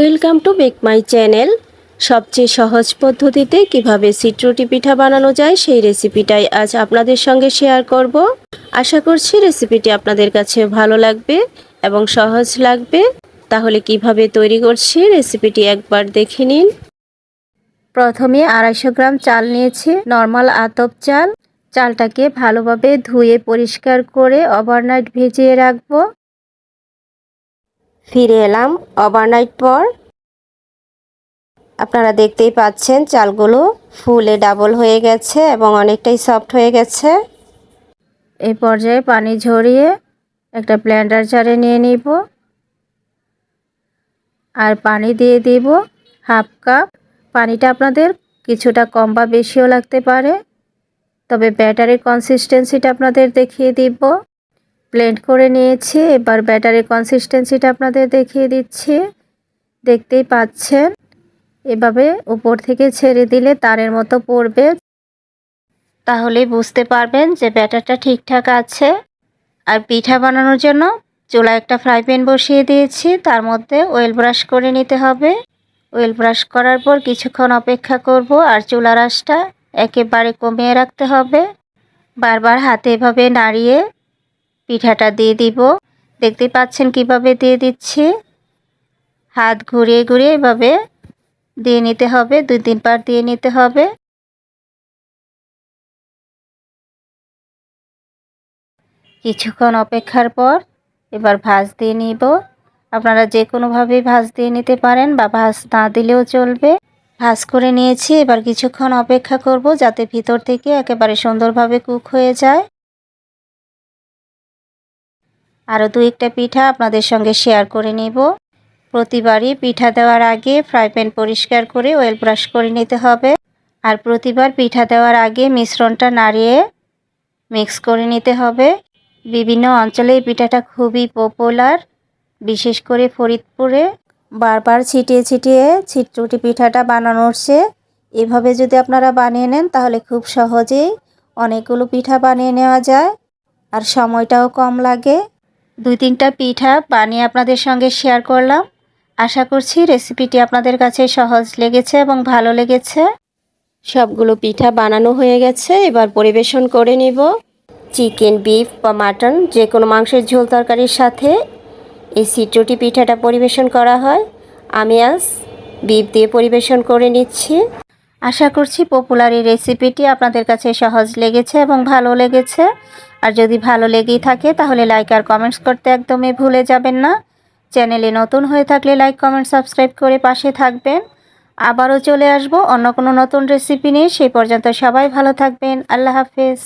Welcome to make my channel. সবচেয়ে সহজ পদ্ধতিতে কীভাবে সিট্রুটি পিঠা বানানো যায় সেই রেসিপিটাই আজ আপনাদের সঙ্গে শেয়ার করব। আশা করছি রেসিপিটি আপনাদের কাছে ভালো লাগবে এবং সহজ লাগবে। তাহলে কীভাবে তৈরি করছি রেসিপিটি একবার দেখে নিন। প্রথমে আড়াইশো গ্রাম চাল নিয়েছি, নর্মাল আতপ চাল। চালটাকে ভালোভাবে ধুয়ে পরিষ্কার করে ওভারনাইট ভিজিয়ে রাখব। ফিরে এলাম ওভারনাইট পর। আপনারা দেখতেই পাচ্ছেন চালগুলো ফুলে ডাবল হয়ে গেছে এবং অনেকটাই সফট হয়ে গেছে। এই পর্যায়ে পানি ঝরিয়ে একটা ব্লেন্ডার জারে নিয়ে নিব। আর পানি দিয়ে দিব হাফ কাপ। পানিটা আপনাদের কিছুটা কম বা বেশিও লাগতে পারে, তবে ব্যাটারের কনসিস্টেন্সিটা আপনাদের দেখিয়ে দিব। ব্লেন্ড করে নিয়েছি। এবার ব্যাটারের কনসিস্টেন্সিটা আপনাদের দেখিয়ে দিচ্ছি। দেখতেই পাচ্ছেন, এভাবে উপর থেকে ছেড়ে দিলে তারের মতো পড়বে। তাহলে বুঝতে পারবেন যে ব্যাটারটা ঠিকঠাক আছে। আর পিঠা বানানোর জন্য চুলা একটা ফ্রাই প্যান বসিয়ে দিয়েছি। তার মধ্যে ওয়েল ব্রাশ করে নিতে হবে। ওয়েল ব্রাশ করার পর কিছুক্ষণ অপেক্ষা করব আর চুলার আঁশটা একেবারে কমিয়ে রাখতে হবে। বারবার হাতে এভাবে নাড়িয়ে পিঠাটা দিয়ে দিব। দেখতে পাচ্ছেন কীভাবে দিয়ে দিচ্ছি? হাত ঘুরিয়ে ঘুরিয়ে এভাবে দিয়ে নিতে হবে। দুই তিনবার দিয়ে নিতে হবে। কিছুক্ষণ অপেক্ষার পর এবার ভাজ দিয়ে নিব। আপনারা যে কোনোভাবেই ভাজ দিয়ে নিতে পারেন বা ভাজ না দিলেও চলবে। ভাজ করে নিয়েছি। এবার কিছুক্ষণ অপেক্ষা করব যাতে ভিতর থেকে একেবারে সুন্দরভাবে কুক হয়ে যায়। আরও দু একটা পিঠা আপনাদের সঙ্গে শেয়ার করে নিব। প্রতিবারই পিঠা দেওয়ার আগে ফ্রাই প্যান পরিষ্কার করে ওয়েল ব্রাশ করে নিতে হবে। আর প্রতিবার পিঠা দেওয়ার আগে মিশ্রণটা নাড়িয়ে মিক্স করে নিতে হবে। বিভিন্ন অঞ্চলে এই পিঠাটা খুবই পপুলার বিশেষ করে ফরিদপুরে। বারবার ছিটিয়ে ছিটিয়ে ছিটরুটি পিঠাটা বানানো চেয়ে এভাবে যদি আপনারা বানিয়ে নেন তাহলে খুব সহজেই অনেকগুলো পিঠা বানিয়ে নেওয়া যায়। আর সময়টাও কম লাগে। দুই তিনটা পিঠা বানিয়ে আপনাদের সঙ্গে শেয়ার করলাম। আশা করছি রেসিপিটি আপনাদের কাছে সহজ লেগেছে এবং ভালো লেগেছে। সবগুলো পিঠা বানানো হয়ে গেছে, এবার পরিবেশন করে নিব। চিকেন, বিফ বা মাটন যে কোনো মাংসের ঝোল তরকারির সাথে এই সিট্রুটি পিঠাটা পরিবেশন করা হয়। আমি আজ বিফ দিয়ে পরিবেশন করে নিচ্ছি। আশা করছি পপুলার এই রেসিপিটি আপনাদের কাছে সহজ লেগেছে এবং ভালো লেগেছে। আর যদি ভালো লেগেই থাকে, তাহলে লাইক আর কমেন্টস করতে একদমই ভুলে যাবেন না। চ্যানেলে নতুন হয়ে থাকলে লাইক কমেন্ট সাবস্ক্রাইব করে পাশে থাকবেন। আবারও চলে আসব অন্য কোনো নতুন রেসিপি নিয়ে। সেই পর্যন্ত সবাই ভালো থাকবেন। আল্লাহ হাফেজ।